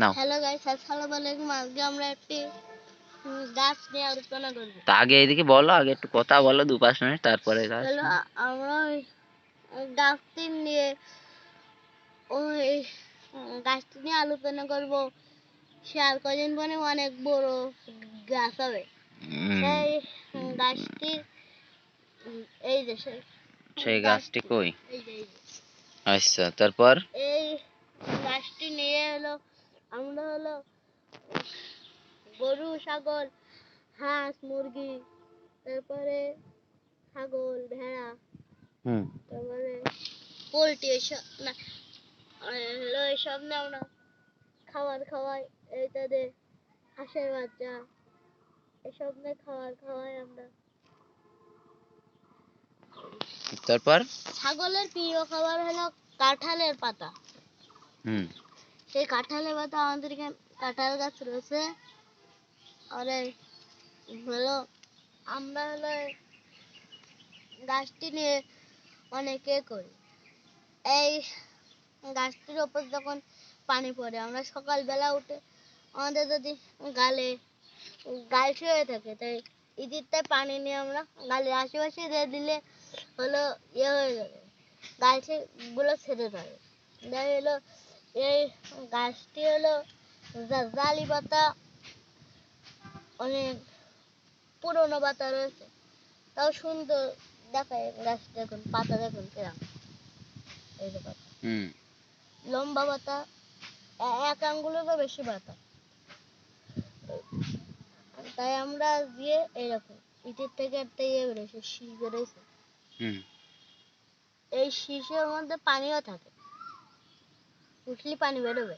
নাও। Hello guys আসসালামু আলাইকুম। আজকে আমরা একটি গাছ নিয়ে আলোচনা করব। তা আগে এদিকে বলো আগে একটু কথা বলো দু পাঁচ মিনিট তারপরে গাছ হলো আমরা গাছটি নিয়ে ওই গাছটি নিয়ে আলোচনা করব। সে আর কদিন পরে অনেক বড় গাছ হবে। সেই গাছটি এই যে সেই গাছটি কই। আচ্ছা তারপর? এই গাছটি নিয়ে আমরা হলো গরু ছাগল হাঁস মুরগি তারপরে ছাগল ভেড়া তারপরে পোলট্রি এসব না হলো এসব না আমরা খাবার খাওয়াই এইটাতে হাঁসের বাচ্চা এসব নিয়ে খাবার খাওয়াই আমরা। তারপর? ছাগলের প্রিয় খাবার হলো কাঁঠালের পাতা। হুম। সেই কাঁঠালের পাতা আমাদের এখানে কাঁঠাল গাছ রয়েছে। আর এই হলো আমরা হলো গাছটি নিয়ে অনেকে করি। এই গাছটির ওপর যখন পানি পড়ে, আমরা সকালবেলা উঠে আমাদের যদি গালে গালসি হয়ে থাকে, তাই ইদিরটায় পানি নিয়ে আমরা গালের আশেপাশে দিয়ে দিলে হলো ইয়ে হয়ে যাবে গালসি গুলো ছেড়ে যাবে তাই হলো এই গাছটি হলো জালি পাতা। অনেক পুরনো পাতা রয়েছে। তাও সুন্দর দেখায় গাছ দেখুন পাতা দেখুন কিরম। এই যে পাতা। লম্বা পাতা এক আঙ্গুলেরও বেশি পাতা। তাই আমরা গিয়ে এইরকম ইটের থেকে একটা ইয়ে বেরোছে শীষ বেরোছে হুম। এই শীষের মধ্যে পানিও থাকে। উঠলি পানি বেরোবে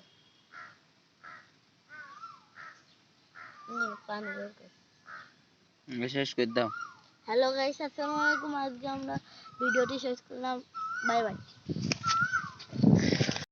পানি বের করে শেষ করে দাও হ্যালো গাইস আসসালামু আলাইকুম আজকে আমরা ভিডিওটি শেষ করলাম বাই বাই